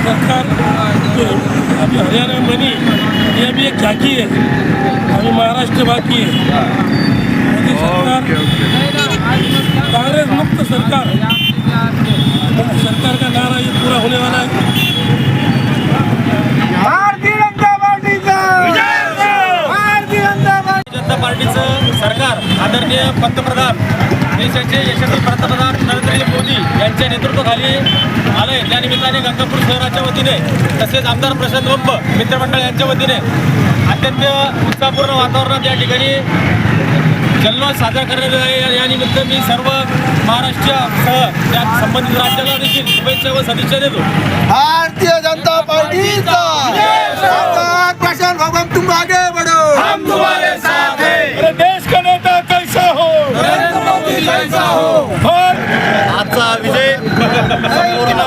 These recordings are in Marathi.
सरकार. जो अभी हरियाणा में बनी ये अभी एक झांकी है अभी महाराष्ट्र बाकी है मोदी सरकार कांग्रेस मुक्त सरकार. सरकार का नारा ये पूरा होने वाला है भारतीय जनता पार्टीचा! भारतीय जनता पार्टी जनता पार्टीचं सरकार आदरणीय पंतप्रधान देशाचे यशस्वी पंतप्रधान नरेंद्र मोदी यांच्या नेतृत्वाखाली आलं त्यानिमित्ताने गंगापूर शहराच्या वतीने तसेच आमदार प्रशांत बंब मित्रमंडळ यांच्या वतीने अत्यंत उत्साहपूर्ण वातावरणात या ठिकाणी जल्लोष साजरा करण्यात येत आहे. या निमित्त मी सर्व महाराष्ट्रासह त्या संबंधित राज्याला देखील शुभेच्छा व सदिच्छा देतो. भारतीय जनता पार्टीचा! आजचा विजय संपूर्ण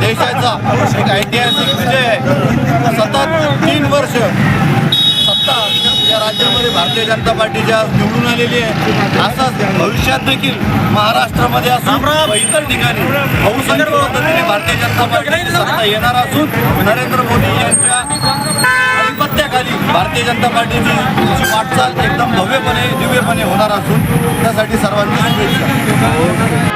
देशाचा. एक ऐतिहासिक विजय. आहे सतत तीन वर्ष सत्ता या राज्यामध्ये भारतीय जनता पार्टीच्या निवडून आलेली आहे. असाच भविष्यात देखील महाराष्ट्रामध्ये असून व इतर ठिकाणी बहुसंख्य पद्धतीने भारतीय जनता पार्टीची सत्ता येणार असून नरेंद्र मोदी आधिपत्याखाली भारतीय जनता पार्टीची वाटचाल एकदम भव्यपणे दिव्यपणे होणार असून त्यासाठी सर्वांनी शुभेच्छा.